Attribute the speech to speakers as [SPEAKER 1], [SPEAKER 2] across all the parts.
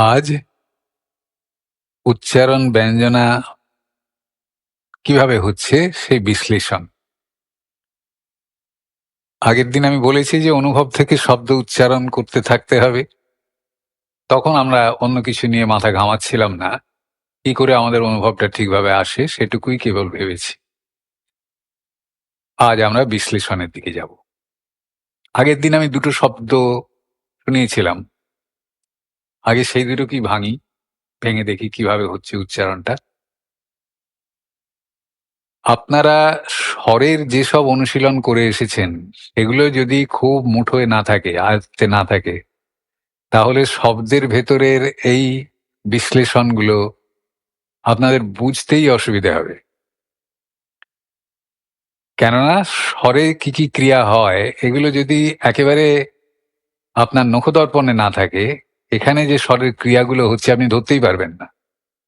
[SPEAKER 1] আজ উচ্চারণ ব্যঞ্জনা কীভাবে হচ্ছে সেই বিশ্লেষণ? আগের দিন আমি বলেছি যে অনুভব থেকে শব্দ উচ্চারণ করতে থাকতে হবে। তখন আমরা অন্য কিছু নিয়ে মাথা ঘামাচ্ছিলাম না। কি করে আমাদের অনুভবটা ঠিকভাবে আসে সেটুকুই কেবল ভেবেছি। আজ আমরা বিশ্লেষণের দিকে যাব। আগের দিন আমি দুটো শব্দ শুনিয়েছিলাম। আগে সেই দুটো কি ভাঙি? ভেঙে দেখি কীভাবে হচ্ছে উচ্চারণটা। আপনারা স্বরের যেসব অনুশীলন করে এসেছেন, সেগুলো যদি খুব মুঠোয় না থাকে, আয়ত্তে না থাকে, তাহলে শব্দের ভেতরের এই বিশ্লেষণগুলো আপনাদের বুঝতেই অসুবিধা হবে। কেননা স্বরে কি কি ক্রিয়া হয়, এগুলো যদি একেবারে আপনার নখদর্পণে না থাকে এখানে যে স্বরের ক্রিয়াগুলো হচ্ছে আপনি ধরতেই পারবেন না।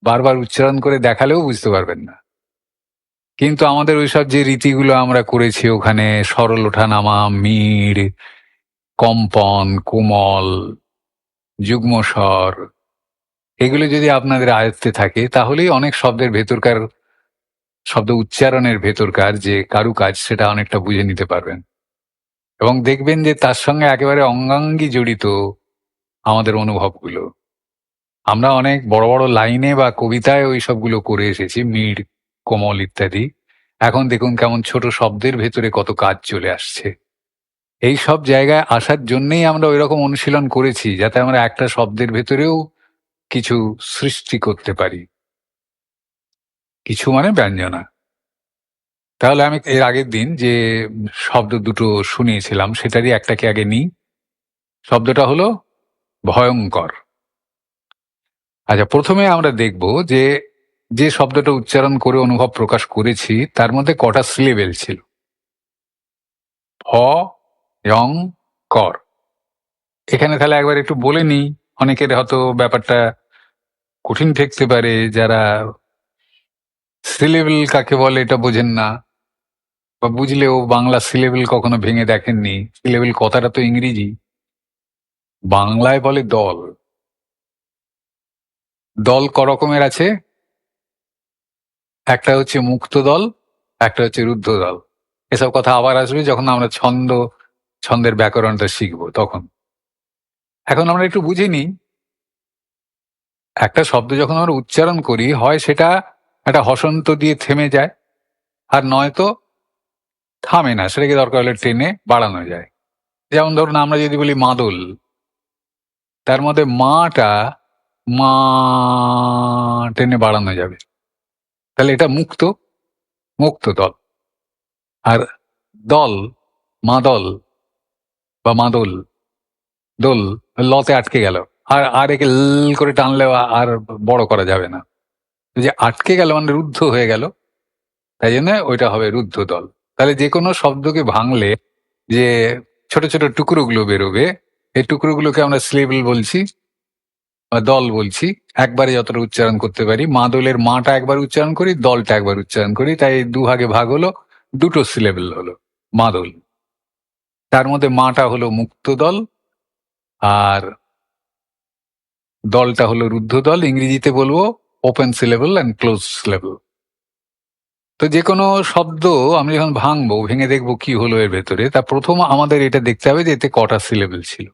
[SPEAKER 1] বারবার উচ্চারণ করে দেখালেও বুঝতে পারবেন না। কিন্তু আমাদের ওইসব যে রীতিগুলো আমরা করেছি ওখানে, সরল ওঠা নামা মিড় কম্পন, কোমল, যুগ্ম স্বর, এগুলো যদি আপনাদের আয়ত্তে থাকে, তাহলেই অনেক শব্দের ভেতরকার, শব্দ উচ্চারণের ভেতরকার যে কারুকাজ, সেটা অনেকটা বুঝে নিতে পারবেন। এবং দেখবেন যে তার সঙ্গে একেবারে অঙ্গাঙ্গি জড়িত আমাদের অনুভবগুলো। আমরা অনেক বড় বড় লাইনে বা কবিতায় ওই সবগুলো করে এসেছি মিড় কোমল ইত্যাদি। এখন দেখুন কেমন ছোট শব্দের ভেতরে কত কাজ চলে আসছে। এই সব জায়গায় আসার জন্যেই আমরা ওই রকম অনুশীলন করেছি, যাতে আমরা একটা শব্দের ভেতরেও কিছু সৃষ্টি করতে পারি। কিছু মানে ব্যঞ্জনা। তাহলে আমি এর আগের দিন যে শব্দ দুটো শুনিয়েছিলাম, সেটারই একটাকে আগে নিই। শব্দটা হলো ভয়ঙ্কর। আচ্ছা প্রথমে আমরা দেখব যে যে শব্দটা উচ্চারণ করে অনুভব প্রকাশ করেছি, তার মধ্যে কটা সিলেবেল ছিল? ভ কর। এখানে তাহলে একবার একটু বলে নিই, অনেকের হয়তো ব্যাপারটা কঠিন ঠেকতে পারে, যারা সিলেবেল কাকে বলে এটা বোঝেন না, বা বুঝলেও বাংলা সিলেবেল কখনো ভেঙে দেখেননি। সিলেবেল কথাটা তো ইংরেজি। বাংলায় বলে দল। দল ক রকমের আছে। একটা হচ্ছে মুক্ত দল, একটা হচ্ছে রুদ্ধ দল। এসব কথা আবার আসবে যখন আমরা ছন্দ, ছন্দের ব্যাকরণটা শিখব তখন। এখন আমরা একটু বুঝে নিই। একটা শব্দ যখন আমরা উচ্চারণ করি, হয় সেটা একটা হসন্ত দিয়ে থেমে যায়, আর নয়তো থামে না, সেটাকে দরকার হলে টেনে বাড়ানো যায়। যেমন ধরুন আমরা যদি বলি মাদল তার মধ্যে মাটা মা টেনে বাড়ানো যাবে। তাহলে এটা মুক্ত মুক্ত দল। আর দল মাদল বা মাদল দোল লতে আটকে গেল। আর আর একে ল করে টানলেও আর বড় করা যাবে না। যে আটকে গেল মানে রুদ্ধ হয়ে গেল, তাই জন্য ওইটা হবে রুদ্ধ দল। তাহলে যে কোনো শব্দকে ভাঙলে যে ছোট ছোট টুকরোগুলো বেরোবে এই টুকরোগুলোকে আমরা স্লেবল বলছি বা দল বলছি। একবারে যতটা উচ্চারণ করতে পারি। মা দলের মাটা একবার উচ্চারণ করি, দলটা একবার উচ্চারণ করি। তাই দু ভাগে ভাগ হলো, দুটো সিলেবেল হলো মাদল তার মধ্যে মাটা হলো মুক্ত দল আর দলটা হলো রুদ্ধ দল। ইংরেজিতে বলব open syllable and close syllable তো যে কোনো শব্দ আমরা যখন ভাঙবো, ভেঙে দেখব কি হলো এর ভেতরে, তা প্রথম আমাদের এটা দেখতে হবে যে এতে কটা সিলেবেল ছিল।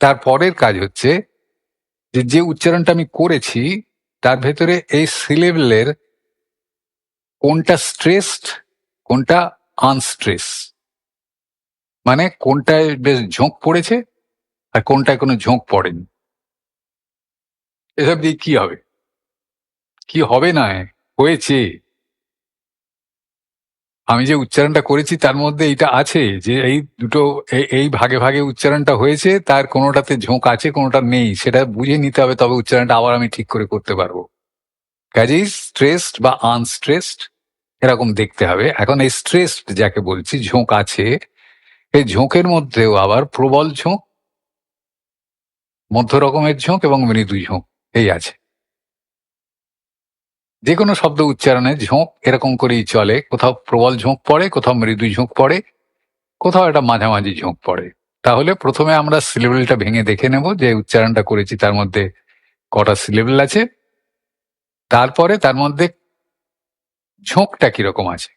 [SPEAKER 1] তারপরের কাজ হচ্ছে যে যে উচ্চারণটা আমি করেছি, তার ভেতরে এই সিলেবেলের কোনটা স্ট্রেসড কোনটা আনস্ট্রেস মানে কোনটায় বেশ ঝোঁক পড়েছে আর কোনটায় কোনো ঝোঁক পড়েনি। এসব দিয়ে কি হবে? কি হবে না? হয়েছে? আমি যে উচ্চারণটা করেছি তার মধ্যে এইটা আছে যে এই দুটো এই- এই ভাগে ভাগে উচ্চারণটা হয়েছে, তার কোনোটাতে ঝোঁক আছে, কোনোটা নেই। সেটা বুঝে নিতে হবে, তবে উচ্চারণটা আবার আমি ঠিক করে করতে পারব। কাজেই স্ট্রেসড বা আনস্ট্রেসড এরকম দেখতে হবে। এখন এই স্ট্রেসড যাকে বলছি, ঝোঁক আছে, এই ঝোঁকের মধ্যেও আবার প্রবল ঝোঁক মধ্য রকমের ঝোঁক এবং মৃদু ঝোঁক, এই আছে। যে কোনো শব্দ উচ্চারণে ঝোঁক এরকম করেই চলে। কোথাও প্রবল ঝোঁক পড়ে, কোথাও মৃদু ঝোঁক পড়ে, কোথাও একটা মাঝামাঝি ঝোঁক পড়ে। তাহলে প্রথমে আমরা সিলেবেলটা ভেঙে দেখে নেব যে উচ্চারণটা করেছি, তার মধ্যে কটা সিলেবেল আছে। তারপরে তার মধ্যে ঝোঁকটা কীরকম আছে?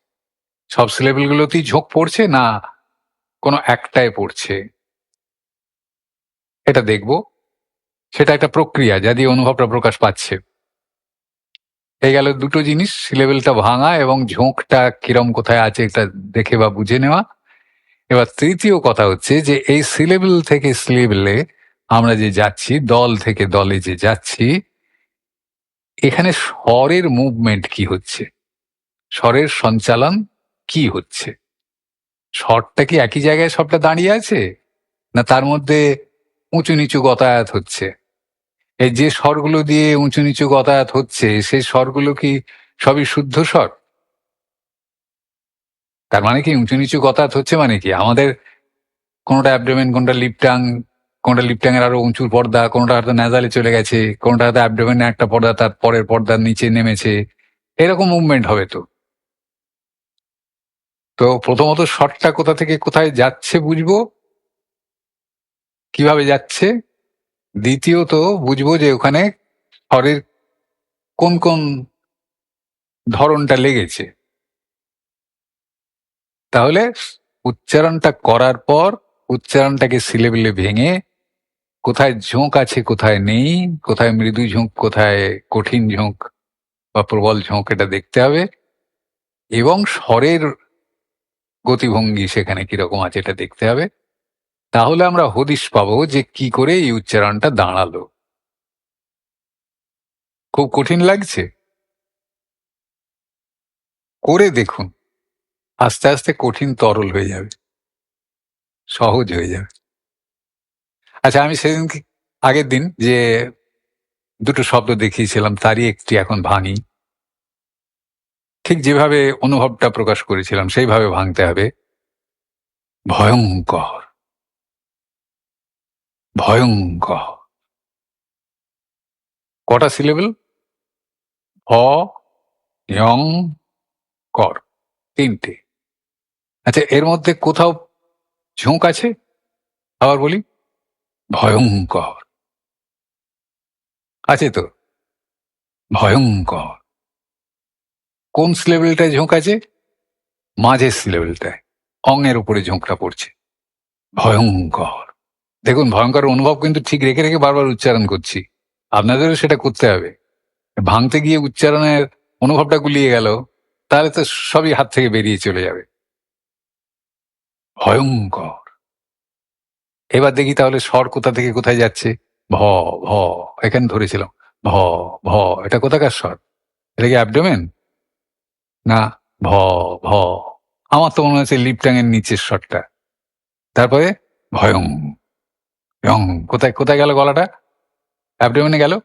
[SPEAKER 1] সব সিলেবেলগুলোতেই ঝোঁক পড়ছে না কোনো একটায় পড়ছে? এটা দেখব। সেটা একটা প্রক্রিয়া, যা দিয়ে অনুভবটা প্রকাশ পাচ্ছে। এই গেল দুটো জিনিস, সিলেবেলটা ভাঙা এবং ঝোঁকটা কিরম কোথায় আছে এটা দেখে বা বুঝে নেওয়া। এবার তৃতীয় কথা হচ্ছে যে, এই সিলেবেল থেকে সিলেবেলে আমরা যে যাচ্ছি, দল থেকে দলে যে যাচ্ছি, এখানে স্বরের মুভমেন্ট কি হচ্ছে? স্বরের সঞ্চালন কি হচ্ছে? স্বরটা কি একই জায়গায় সবটা দাঁড়িয়ে আছে? না তার মধ্যে উঁচু নিচু গতায়াত হচ্ছে? এই যে স্বরগুলো দিয়ে উঁচু নিচু গতায়াত হচ্ছে সেই স্বরগুলো কি সবই শুদ্ধ স্বর? তার মানে কি উঁচু নিচু গতায়াত হচ্ছে মানে কি? আমাদের কোনোটা অ্যাবডোমেন কোনটা লিপটাং কোনটা লিপটাং এর আরও উঁচুর পর্দা, কোনটা হয়তো নেজালে চলে গেছে, কোনটা হয়তো অ্যাবডোমেনে একটা পর্দা, তার পরের পর্দার নিচে নেমেছে। এরকম মুভমেন্ট হবে তো। তো প্রথমত শটটা কোথা থেকে কোথায় যাচ্ছে বুঝব? কীভাবে যাচ্ছে? দ্বিতীয়ত বুঝব যে ওখানে স্বরের কোন কোন ধরনটা লেগেছে। তাহলে উচ্চারণটা করার পর উচ্চারণটাকে সিলেবেলে ভেঙে কোথায় ঝোঁক আছে, কোথায় নেই, কোথায় মৃদু ঝোঁক, কোথায় কঠিন ঝোঁক বা প্রবল ঝোঁক এটা দেখতে হবে এবং স্বরের গতিভঙ্গি সেখানে কীরকম আছে এটা দেখতে হবে। তাহলে আমরা হদিশ পাবো যে কি করে এই উচ্চারণটা দাঁড়াল। খুব কঠিন লাগছে? করে দেখুন, আস্তে আস্তে কঠিন তরল হয়ে যাবে, সহজ হয়ে যাবে। আচ্ছা আমি সেদিন আগের দিন যে দুটো শব্দ দেখিয়েছিলাম, তারই একটি এখন ভাঙি। ঠিক যেভাবে অনুভবটা প্রকাশ করেছিলাম, সেইভাবে ভাঙতে হবে। ভয়ঙ্কর। ভয়ঙ্কর। কটা সিলেবেল ভ ইয়ং কর। তিনটে। আচ্ছা এর মধ্যে কোথাও ঝোঁক আছে? আবার বলি, ভয়ঙ্কর। আছে তো? ভয়ঙ্কর। কোন সিলেবেলটায় ঝোঁক আছে? মাঝের সিলেবেলটায় অঙ্গের উপরে ঝোঁকটা পড়ছে। ভয়ঙ্কর। দেখুন, ভয়ঙ্কর অনুভব কিন্তু ঠিক রেখে রেখে বারবার উচ্চারণ করছি। আপনাদেরও সেটা করতে হবে। ভাঙতে গিয়ে উচ্চারণের অনুভবটা গুলিয়ে গেল, তাহলে তো সবই হাত থেকে বেরিয়ে চলে যাবে। ভয়ঙ্কর। এবার দেখি তাহলে স্বর কোথা থেকে কোথায় যাচ্ছে? ভ ভ, এখানে ধরেছিলাম। ভ ভ, এটা কোথাকার স্বর? এটা কি অ্যাবডোমেন না, ভ ভ। আমার তো মনে হচ্ছে লিপটাঙের নিচের স্বরটা। তারপরে ভয়ং ভয়ং কোথায় কোথায় গেল গলাটা? অ্যাবডোমেনে গেল?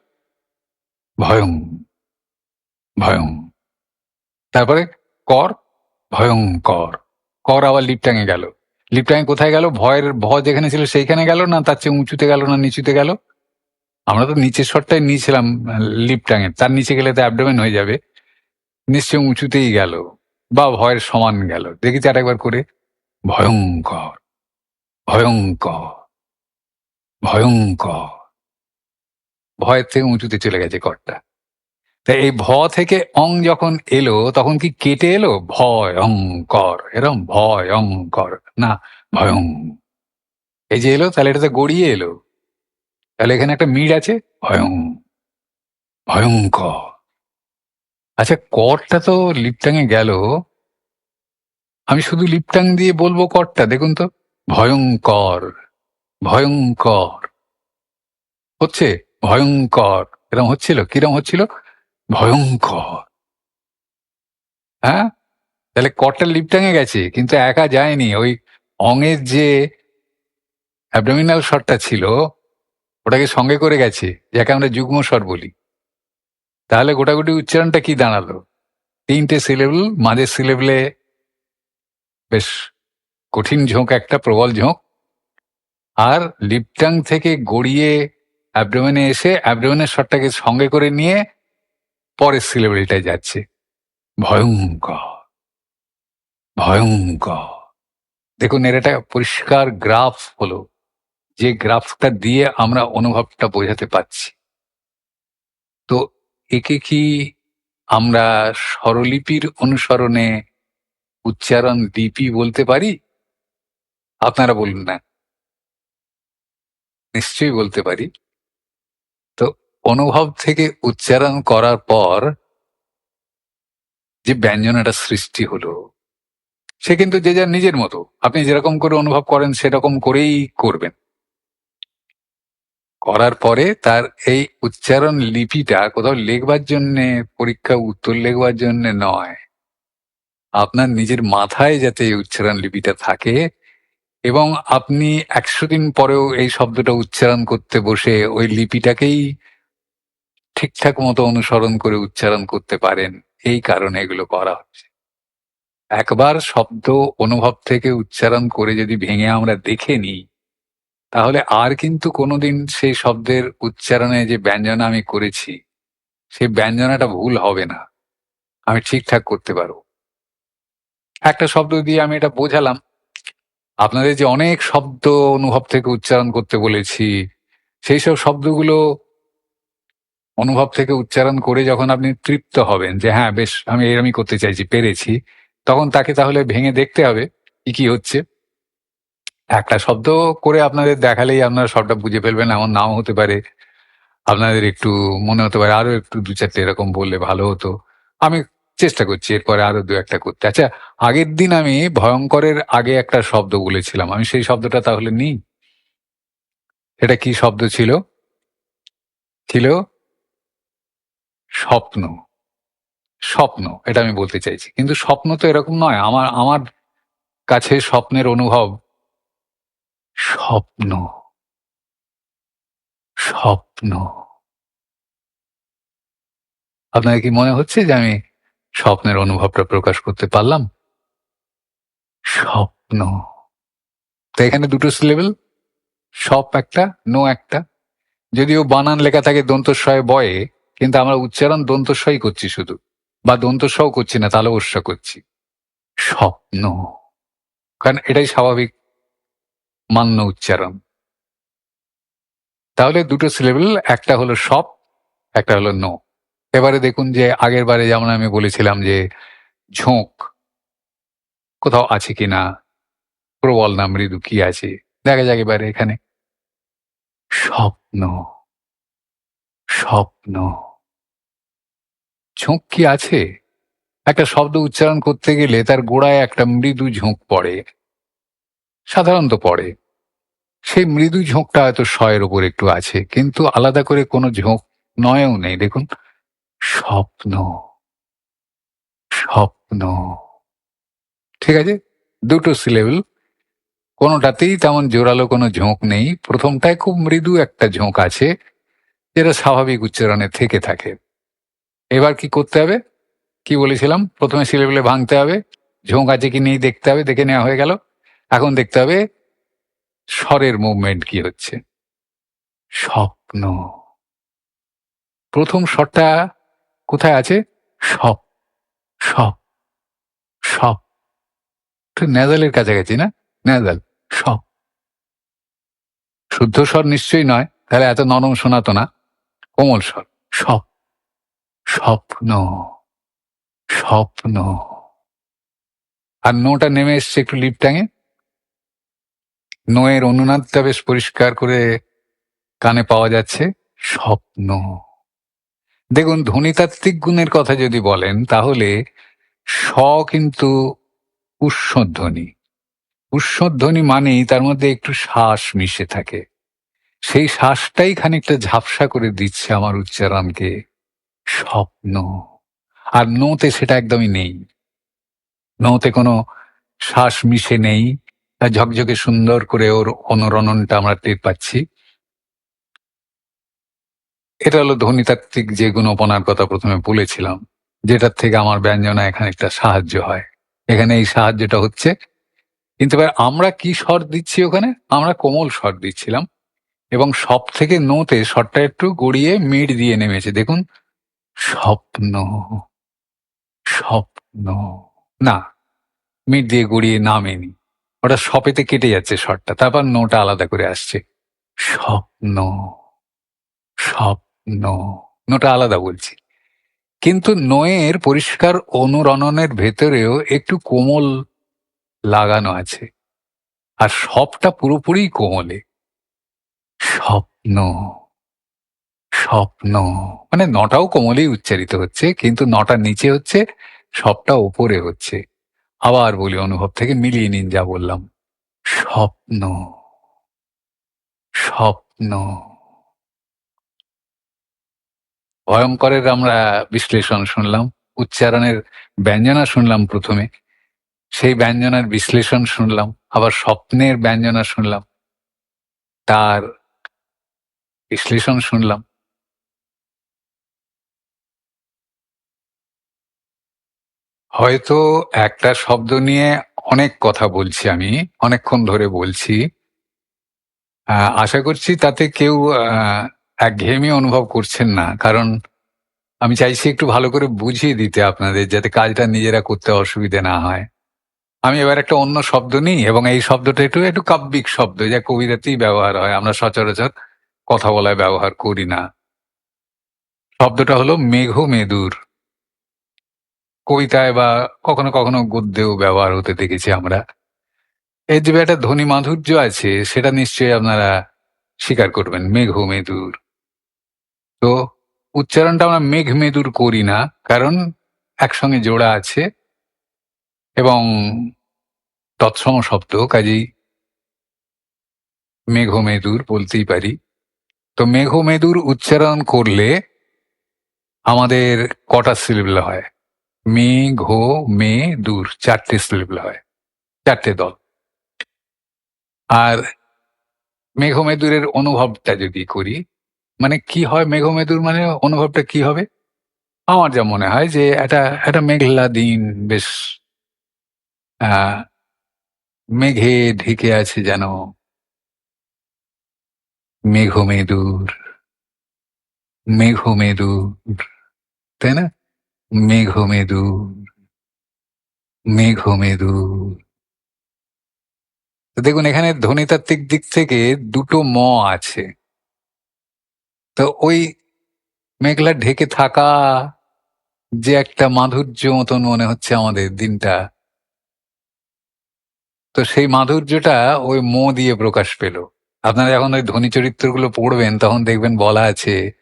[SPEAKER 1] ভয়ং ভয়ং। তারপরে কর ভয়ঙ্কর কর। আবার লিপটাঙে গেল। লিপটাঙে কোথায় গেল? ভয়ের ভ যেখানে ছিল সেইখানে গেল না তার চেয়ে উঁচুতে গেল না নিচুতে গেল? আমরা তো নিচের শটটাই নিয়েছিলাম লিপটাঙে তার নিচে গেলে তো অ্যাবডোমেন হয়ে যাবে। নিশ্চয় উঁচুতেই গেল বা ভয়ের সমান গেল। দেখি তো আরেকবার করে। ভয়ঙ্কর ভয়ঙ্কর ভয়ঙ্কর। ভয়ের থেকে উঁচুতে চলে গেছে করটা তাই এই ভ থেকে অং যখন এলো, তখন কি কেটে এলো? ভয় অঙ্কর এরম ভয় অঙ্কর না ভয়ং এই যে এলো, তাহলে এটাতে গড়িয়ে এলো। তাহলে এখানে একটা মিড আছে ভয়ং ভয়ঙ্কর। আচ্ছা করটা তো লিপটাঙে গেল। আমি শুধু লিপটাং দিয়ে বলব করটা, দেখুন তো, ভয়ঙ্কর। ভয়ঙ্কর। হচ্ছে? ভয়ঙ্কর। এরম হচ্ছিল? কিরম হচ্ছিল? ভয়ঙ্কর। হ্যাঁ? তাহলে কটটা লিপটাঙে গেছে, কিন্তু একা যায়নি। ওই অঙের যে অ্যাবডোমিনাল স্বরটা ছিল, ওটাকে সঙ্গে করে গেছে, যাকে আমরা যুগ্ম স্বর বলি। তাহলে গোটাগুটি উচ্চারণটা কি দাঁড়াল? তিনটে সিলেবল মাঝের সিলেবলে বেশ কঠিন ঝোঁক, একটা প্রবল ঝোঁক। আর লিপটাং থেকে গড়িয়ে অ্যাবডোমেনে এসে অ্যাবডোমেনের শটটাকে সঙ্গে করে নিয়ে পরের সিলেবলটায় যাচ্ছে। ভয়ঙ্কর। ভয়ঙ্কর। দেখুন, এর একটা পরিষ্কার গ্রাফ হলো, যে গ্রাফটা দিয়ে আমরা অনুভবটা বোঝাতে পারছি। তো একে কি আমরা স্বরলিপির অনুসরণে উচ্চারণ লিপি বলতে পারি? আপনারা বলুন না। নিশ্চয়ই বলতে পারি। তো অনুভব থেকে উচ্চারণ করার পর যে ব্যঞ্জনাটা সৃষ্টি হলো, সে কিন্তু যে যার নিজের মতো। আপনি যেরকম করে অনুভব করেন, সেরকম করেই করবেন। করার পরে তার এই উচ্চারণ লিপিটা কোথাও লিখবার জন্যে পরীক্ষা উত্তর লেখবার জন্য নয়। আপনার নিজের মাথায় যাতে এই উচ্চারণ লিপিটা থাকে এবং আপনি একশো দিন পরেও এই শব্দটা উচ্চারণ করতে বসে ওই লিপিটাকেই ঠিকঠাক মতো অনুসরণ করে উচ্চারণ করতে পারেন। এই কারণে এগুলো করা হচ্ছে। একবার শব্দ অনুভব থেকে উচ্চারণ করে যদি ভেঙে আমরা দেখে নিই, তাহলে আর কিন্তু কোনোদিন সেই শব্দের উচ্চারণে যে ব্যঞ্জনা আমি করেছি, সেই ব্যঞ্জনাটা ভুল হবে না। আমি ঠিকঠাক করতে পারব। একটা শব্দ দিয়ে আমি এটা বোঝালাম আপনাদের যে অনেক শব্দ অনুভব থেকে উচ্চারণ করতে বলেছি, সেই সব শব্দগুলো অনুভব থেকে উচ্চারণ করে যখন আপনি তৃপ্ত হবেন যে হ্যাঁ বেশ, আমি এরমই করতে চাইছি, পেরেছি, তখন তাকে তাহলে ভেঙে দেখতে হবে কি কি হচ্ছে। একটা শব্দ করে আপনাদের দেখালেই আপনারা সবটা বুঝে ফেলবেন, এমন নাও হতে পারে। আপনাদের একটু মনে হতে পারে, আরও একটু দু চারটে এরকম বললে ভালো হতো। আমি চেষ্টা করছি, এরপরে আরও দু একটা করতে। আচ্ছা আগের দিন আমি ভয়ঙ্করের আগে একটা শব্দ বলেছিলাম। আমি সেই শব্দটা তাহলে নিই? এটা কি শব্দ ছিল? ছিল স্বপ্ন। স্বপ্ন, এটা আমি বলতে চাইছি। কিন্তু স্বপ্ন তো এরকম নয়। আমার আমার কাছে স্বপ্নের অনুভব স্বপ্ন। স্বপ্ন। আপনার কি মনে হচ্ছে যে আমি স্বপ্নের অনুভবটা প্রকাশ করতে পারলাম? স্বপ্ন। তো এখানে দুটো সিলেবেল সব একটা নো একটা। যদিও বানান লেখা থাকে দন্তস্বয় বয়ে, কিন্তু আমরা উচ্চারণ দন্তস্বয় করছি শুধু। বা দন্তস্বও করছি না, তাহলে অস্য করছি। স্বপ্ন। কারণ এটাই স্বাভাবিক মান্য উচ্চারণ। তাহলে দুটো সিলেবেল একটা হলো সব, একটা হলো নো এবারে দেখুন যে আগের বারে যেমন আমি বলেছিলাম যে ঝোঁক কোথাও আছে কিনা, প্রবল না মৃদু কি আছে, দেখা যাক এবারে এখানে। স্বপ্ন স্বপ্ন। ঝোঁক কি আছে? একটা শব্দ উচ্চারণ করতে গেলে তার গোড়ায় একটা মৃদু ঝোঁক পড়ে, সাধারণত পড়ে। সেই মৃদু ঝোঁকটা হয়তো শয়ের ওপর একটু আছে, কিন্তু আলাদা করে কোনো ঝোঁক নয়ও নেই। দেখুন স্বপ্ন স্বপ্ন। ঠিক আছে? দুটো সিলেবেল কোনোটাতেই তেমন জোরালো কোনো ঝোঁক নেই। প্রথমটায় খুব মৃদু একটা ঝোঁক আছে, যেটা স্বাভাবিক উচ্চারণে থেকে থাকে। এবার কি করতে হবে? কি বলেছিলাম? প্রথমে সিলেবেলে ভাঙতে হবে। ঝোঁক আছে কি নেই দেখতে হবে, দেখে নেওয়া হয়ে গেল। এখন দেখতে হবে, স্বরের মুভমেন্ট কি হচ্ছে? স্বপ্ন। প্রথম স্বরটা কোথায় আছে? সপ সপ সপ নেজালের কাছাকাছি না? নেজাল সপ শুদ্ধ স্বর নিশ্চয়ই নয়, তাহলে এত নরম শোনাতো না। কোমল স্বর সপ স্বপ্ন স্বপ্ন। আর নোটা নেমে এসছে একটু লিপ টাঙে নোয়ের অনুনাদটা বেশ পরিষ্কার করে কানে পাওয়া যাচ্ছে, স্বপ্ন। দেখুন, ধ্বনিতাত্ত্বিক গুণের কথা যদি বলেন, তাহলে স কিন্তু উৎসধ্বনি উৎসধ্বনি মানেই তার মধ্যে একটু শ্বাস মিশে থাকে। সেই শ্বাসটাই খানিকটা ঝাপসা করে দিচ্ছে আমার উচ্চারণকে। স্বপ্ন। আর নোতে সেটা একদমই নেই। নোতে কোনো শ্বাস মিশে নেই। ঝকঝকে সুন্দর করে ওর অনুরণনটা আমরা টের পাচ্ছি। এটা হলো ধ্বনিতাত্ত্বিক যে গুণপনার কথা প্রথমে বলেছিলাম, যেটার থেকে আমার ব্যঞ্জনা এখানে একটা সাহায্য হয়। এখানে এই সাহায্যটা হচ্ছে, কিন্তু এবার আমরা কি স্বর দিচ্ছি ওখানে? আমরা কোমল স্বর দিচ্ছিলাম, এবং সব থেকে নোতে স্বরটা একটু গড়িয়ে মিড দিয়ে নেমেছে। দেখুন, স্বপ্ন স্বপ্ন, না, মিড দিয়ে গড়িয়ে নামেনি। ওটা সপেতে কেটে যাচ্ছে স্বরটা, তারপর নোটা আলাদা করে আসছে, স্বপ্ন স্বপ্ন। নোটা আলাদা বলছি। কিন্তু নয়ের পরিষ্কার অনুরণনের ভেতরেও একটু কোমল লাগানো আছে। আর সবটা পুরোপুরি কোমলে। স্বপ্ন স্বপ্ন। মানে নটাও কোমলেই উচ্চারিত হচ্ছে, কিন্তু নটার নিচে হচ্ছে, সবটা ওপরে হচ্ছে। আবার বলি অনুভব থেকে মিলিয়ে নিন যা বললাম। স্বপ্ন স্বপ্ন। ভয়ঙ্করের আমরা বিশ্লেষণ শুনলাম, উচ্চারণের ব্যঞ্জনা শুনলাম প্রথমে, সেই ব্যঞ্জনার বিশ্লেষণ শুনলাম, আবার স্বপ্নের ব্যঞ্জনা শুনলাম, তার বিশ্লেষণ শুনলাম। হয়তো একটা শব্দ নিয়ে অনেক কথা বলছি আমি, অনেকক্ষণ ধরে বলছি। আশা করছি তাতে কেউ একঘেয়েমি অনুভব করছেন না। কারণ আমি চাইছি একটু ভালো করে বুঝিয়ে দিতে আপনাদের, যাতে কাজটা নিজেরা করতে অসুবিধে না হয়। আমি এবার একটা অন্য শব্দ নিই এবং এই শব্দটা একটু একটু কাব্যিক শব্দ, যা কবিতাতেই ব্যবহার হয়। আমরা সচরাচর কথা বলায় ব্যবহার করি না। শব্দটা হলো মেঘ মেদুর। কবিতায় বা কখনো কখনো গদ্যেও ব্যবহার হতে দেখেছি আমরা। এর যে একটা ধ্বনি মাধুর্য আছে, সেটা নিশ্চয়ই আপনারা স্বীকার করবেন, মেঘ মেদুর। তো উচ্চারণটা আমরা মেঘ মেদুর করি না, কারণ একসঙ্গে জোড়া আছে এবং তৎসম শব্দ, কাজেই মেঘ মেদুর বলতেই পারি। তো মেঘ মেদুর উচ্চারণ করলে আমাদের কটা সিলেবল হয়? মে, ঘো, মে, দূর, চারটে সিলেবল হয়, চারটে দল। আর মেঘমেদুরের অনুভবটা যদি করি মানে কি হয় মেঘমেদুর মানে অনুভবটা কি হবে? আমার যা মনে হয় যে একটা একটা মেঘলা দিন বেশ মেঘে ঢেকে আছে যেন মেঘমেদুর মেঘমেদুর, তাই না? মেঘ মেঘমেদুর মেঘমেদুর। তো দেখুন, এখানে ধ্বনিতাত্ত্বিক দিক থেকে দুটো ম আছে। তো ওই মেঘলা ঢেকে থাকা যে একটা মাধুর্য মতন মনে হচ্ছে আমাদের দিনটা। তো সেই মাধুর্যটা ওই মো দিয়ে প্রকাশ পেল। আপনারা যখন ওই ধ্বনি চরিত্রগুলো পড়বেন, তখন দেখবেন বলা আছে,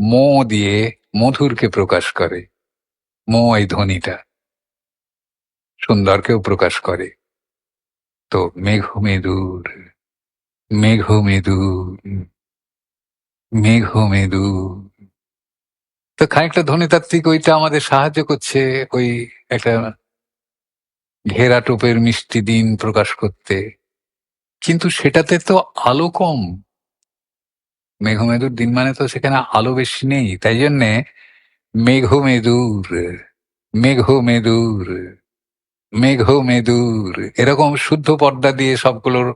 [SPEAKER 1] মো দিয়ে মধুরকে প্রকাশ করে। মো এই ধ্বনিটা। সুন্দরকেও প্রকাশ করে। তো মেঘ মেদুর মেঘ মেদুর মেঘ মেদুর তো খানিকটা ধ্বনিতাত্ত্বিক ওইটা আমাদের সাহায্য করছে, ওই একটা ঘেরা টোপের মিষ্টি দিন প্রকাশ করতে। কিন্তু সেটাতে তো আলো কম। মেঘমেদুর দিন মানে তো সেখানে আলো বেশি নেই। তাই জন্যে মেঘ মেদুর মেঘ মেদুর মেঘ মেদুর এরকম শুদ্ধ পর্দা দিয়ে সবগুলোর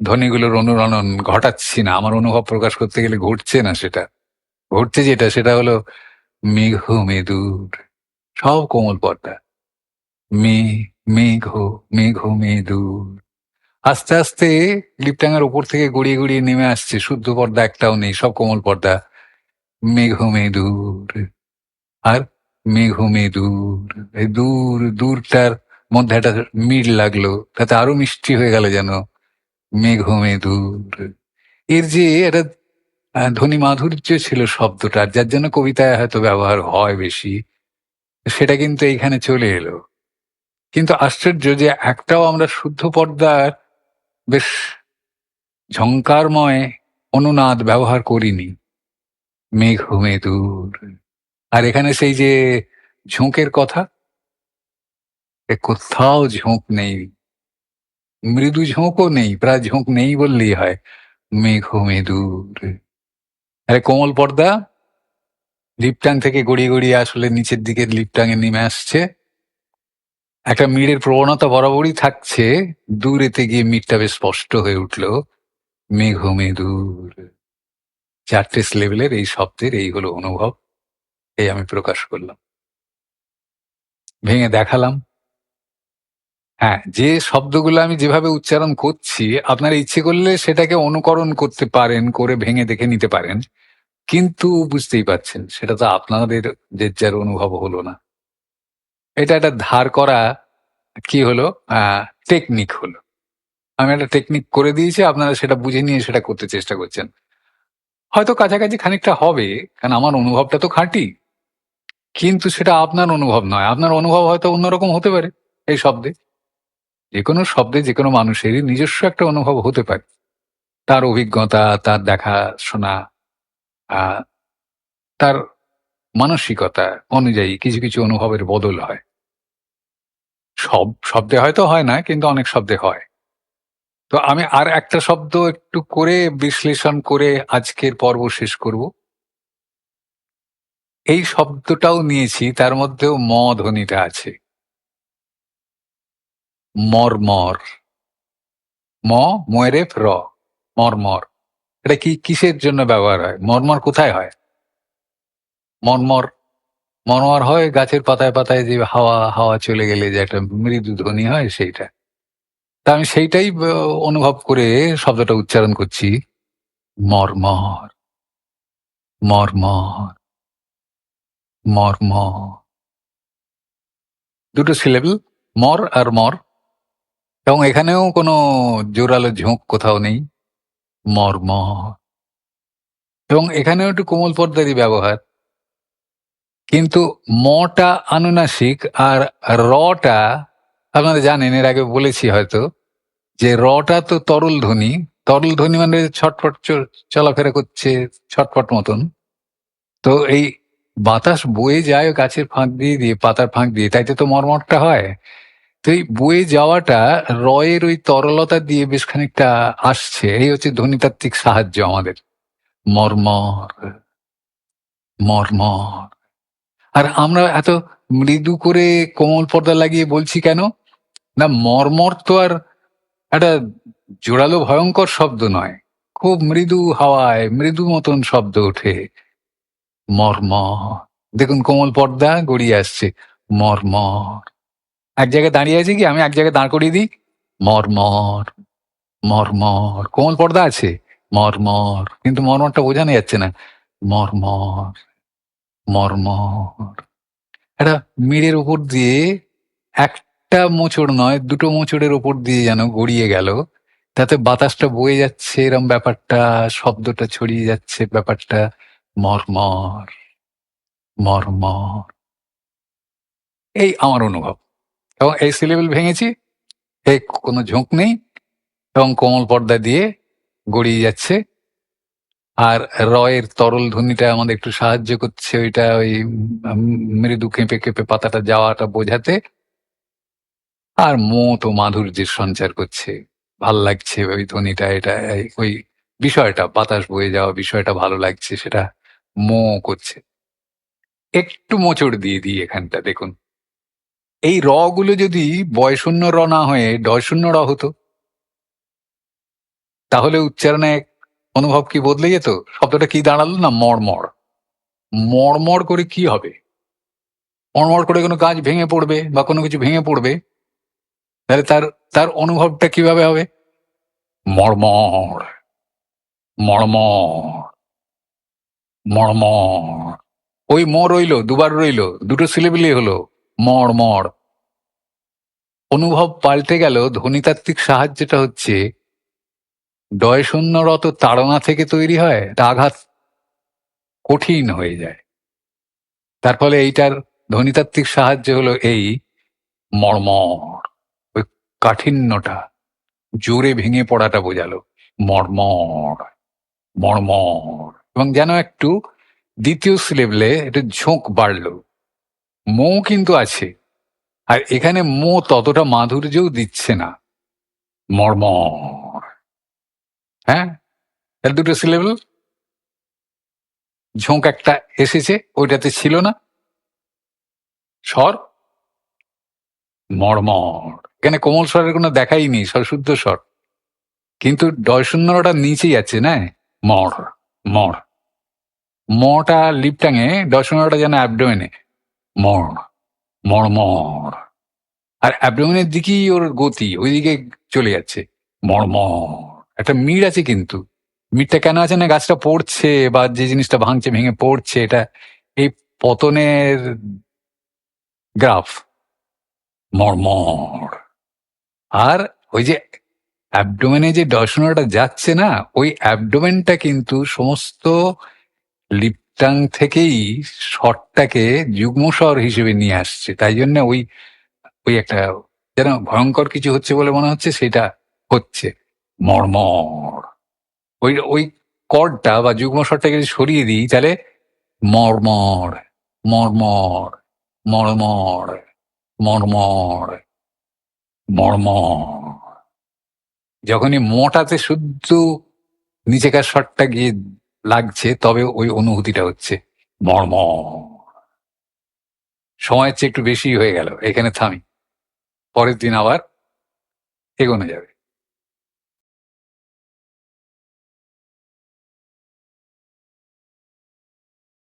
[SPEAKER 1] ধ্বনিগুলোর অনুরণন ঘটাচ্ছি না, আমার অনুভব প্রকাশ করতে গেলে ঘটছে না সেটা। ঘটছে যেটা, সেটা হলো মেঘ মেদুর, সব কোমল পর্দা। মে, মেঘ মেঘ মেদুর। আস্তে আস্তে লিপটাঙ্গার উপর থেকে গড়িয়ে গড়িয়ে নেমে আসছে, শুদ্ধ পর্দা একটাও নেই, সব কোমল পর্দা। মেঘ মেদুর, আর মেঘ মেদুর, এই দূর, দূরটার মধ্যে একটা মিল লাগল, তাতে আরও মিষ্টি হয়ে গেল যেন। মেঘ মেদুর এর যে একটা ধ্বনি মাধুর্য ছিল শব্দটার যার জন্য কবিতায় হয়তো ব্যবহার হয় বেশি, সেটা কিন্তু এইখানে চলে এলো। কিন্তু আশ্চর্য যে একটাও আমরা শুদ্ধ পর্দার বেশ ঝঙ্কারময় অনুনাদ ব্যবহার করিনি। মেঘ মেদুর আর এখানে সেই যে ঝোঁকের কথা কোথাও ঝোঁক নেই। মৃদু ঝোঁকও নেই, প্রায় ঝোঁক নেই বললেই হয়। মেঘ মেদুর। আরে কোমল পর্দা। লিপটাং থেকে গড়িয়ে গড়িয়ে আসলে নিচের দিকে লিপটাঙে নেমে আসছে। একটা মিড়ের প্রবণতা বরাবরই থাকছে। দূরেতে গিয়ে মিটটা বেশ স্পষ্ট হয়ে উঠল। মেঘ মেদুর। চারটে লেভেলের এই শব্দের এই হলো অনুভব। এই আমি প্রকাশ করলাম। ভেঙে দেখালাম। হ্যাঁ যে শব্দগুলো আমি যেভাবে উচ্চারণ করছি, আপনারা ইচ্ছে করলে সেটাকে অনুকরণ করতে পারেন, করে ভেঙে দেখে নিতে পারেন। কিন্তু বুঝতেই পারছেন, সেটা তো আপনাদের যে যার অনুভব হলো না। এটা একটা ধার করা কি হলো? টেকনিক হলো। আমি একটা টেকনিক করে দিয়েছি, আপনারা সেটা বুঝে নিয়ে সেটা করতে চেষ্টা করছেন। হয়তো কাছাকাছি খানিকটা হবে, কারণ আমার অনুভবটা তো খাঁটি। কিন্তু সেটা আপনার অনুভব নয়। আপনার অনুভব হয়তো অন্যরকম হতে পারে, এই শব্দে। যে কোনো শব্দে যে কোনো মানুষেরই নিজস্ব একটা অনুভব হতে পারে। তার অভিজ্ঞতা, তার দেখা শোনা তার মানসিকতা অনুযায়ী কিছু কিছু অনুভবের বদল হয়। সব, শব্দে হয়তো হয় না, কিন্তু অনেক শব্দে হয়। তো আমি আর একটা শব্দ একটু করে বিশ্লেষণ করে আজকের পর্ব শেষ করব। এই শব্দটাও নিয়েছি, তার মধ্যেও ম ধ্বনিটা আছে। মরমর ম ময়রেফ র মরমর এটা কি, কিসের জন্য ব্যবহার হয়? মরমর কোথায় হয়? মরমর মরমর হয় গাছের পাতায় পাতায় যে হাওয়া হাওয়া চলে গেলে যে একটা মৃদু ধ্বনি হয় সেইটা। তা আমি সেইটাই অনুভব করে শব্দটা উচ্চারণ করছি। মরমর মরমর মরমর দুটো সিলেবল, মর আর মর। এবং এখানেও কোনো জোরালো ঝোঁক কোথাও নেই। মরমর এবং এখানেও একটু কোমল পর্দারই ব্যবহার। কিন্তু মটা আনুনাসিক আর রটা, আপনারা জানেন, এর আগে বলেছি হয়তো, যে রটা তো তরল ধ্বনি। তরল ধ্বনি মানে ছটফট চলাফেরা করছে ছটফট মতন। তো এই বাতাস বয়ে যায় গাছের ফাঁক দিয়ে দিয়ে, পাতার ফাঁক দিয়ে তাইতে তো মর্মরটা হয়। তো এই বয়ে যাওয়াটা রয়ের ওই তরলতা দিয়ে বেশ খানিকটা আসছে। এই হচ্ছে ধ্বনিতাত্ত্বিক সাহায্য আমাদের। মর্মর মর্মর। আর আমরা এত মৃদু করে কোমল পর্দা লাগিয়ে বলছি কেন? না, মর্মর তো আর একটা জোরালো ভয়ঙ্কর শব্দ নয়। খুব মৃদু হাওয়ায় মৃদু মতন শব্দ ওঠে। মর্মর। দেখুন, কোমল পর্দা গড়িয়ে আসছে। মর্মর। এক জায়গায় দাঁড়িয়ে আছে কি? আমি এক জায়গায় দাঁড় করিয়ে দিই? মর্মর মর্মর কোমল পর্দা আছে? মর্মর কিন্তু মর্মরটা বোঝানো যাচ্ছে না। মর্মর মর্মর একটা মিড়ের উপর দিয়ে একটা মোচড় নয়, দুটো মোচড়ের উপর দিয়ে যেন গড়িয়ে গেল। তাতে বাতাসটা বয়ে যাচ্ছে এরম ব্যাপারটা, শব্দটা ছড়িয়ে যাচ্ছে ব্যাপারটা। মর্মর মর্মর এই আমার অনুভব। এবং এই সিলেবেল ভেঙেছি এই কোনো ঝোঁক নেই এবং কোমল পর্দা দিয়ে গড়িয়ে যাচ্ছে। আর রয়ের তরল ধ্বনিটা আমাদের একটু সাহায্য করছে ওইটা ওই মৃদু কেঁপে কেঁপে পাতাটা যাওয়াটা বোঝাতে। আর মো তো মাধুর্যের সঞ্চার করছে। ভালো লাগছে ওই ধ্বনিটা, এটা ওই বিষয়টা, বাতাস বয়ে যাওয়া বিষয়টা ভালো লাগছে, সেটা মো করছে। একটু মোচড় দিয়ে দিই এখানটা, দেখুন। এই র গুলো যদি বয়শূন্য র না হয়ে ডয়শূন্য র হতো, তাহলে উচ্চারণে অনুভব কি বদলে যেত? শব্দটা কি দাঁড়াল না মরমর মরমর করে কি হবে? মরমর করে কোনো গাছ ভেঙে পড়বে বা কোনো কিছু ভেঙে পড়বে, তাহলে তার তার অনুভবটা কীভাবে হবে? মরমর মরমর মরমর ওই ম রইল, দুবার রইল, দুটো সিলেবেলই হলো। মরমর অনুভব পাল্টে গেল ধ্বনিতাত্ত্বিক সাহায্যটা হচ্ছে ডয় শূন্যরত তাড়না থেকে তৈরি হয় এটা আঘাত কঠিন হয়ে যায়। তার ফলে এইটার ধ্বনিতাত্ত্বিক সাহায্য হলো এই মর্মর ওই কাঠিন্যটা, জোরে ভেঙে পড়াটা বোঝালো মর্মর মর্মর এবং যেন একটু দ্বিতীয় সিলেবলে একটু ঝোঁক বাড়লো মো কিন্তু আছে। আর এখানে মো ততটা মাধুর্যও দিচ্ছে না। মর্মর। হ্যাঁ? দুটো সিলেবল ঝোঁক একটা এসেছে, ওইটাতে ছিল না। স্বর? মর্মর। এখানে কোমল স্বরের কোনো দেখাই নেই স্বর শুদ্ধ স্বর। কিন্তু ডয় শূন্যটা নিচেই আছে, না? মর মর। মটা লিপটাঙে ডয় শূন্যটা যেন অ্যাবডোমেনে মর মর্মর। আর অ্যাবডোমেনের দিকেই ওর গতি, ওইদিকে চলে যাচ্ছে, মর্মর। একটা মিড় আছে কিন্তু। মিটটা কেন আছে না গাছটা পড়ছে বা যে জিনিসটা ভাঙছে, ভেঙে পড়ছে, এটা এই পতনের গ্রাফ, মর্মর। আর ওই যে অ্যাবডোমেনে যে দর্শনটা যাচ্ছে না, ওই অ্যাবডোমেনটা কিন্তু সমস্ত লিপটাং থেকেই স্বরটাকে যুগ্মস্বর হিসেবে নিয়ে আসছে। তাই জন্য ওই ওই একটা যেন ভয়ঙ্কর কিছু হচ্ছে বলে মনে হচ্ছে, সেটা হচ্ছে। মর্মর ওই ওই কর্ডটা বা যুগ্ম স্বরটাকে যদি সরিয়ে দিই, তাহলে মর্মর মর্মর মর্মর মর্মর মর্মর যখনই মোটাতে শুদ্ধ নিচেকার স্বরটা গিয়ে লাগছে, তবে ওই অনুভূতিটা হচ্ছে মর্ম সময়ের চেয়ে একটু বেশি হয়ে গেল, এখানে থামি। পরের দিন আবার এগোনো যাবে।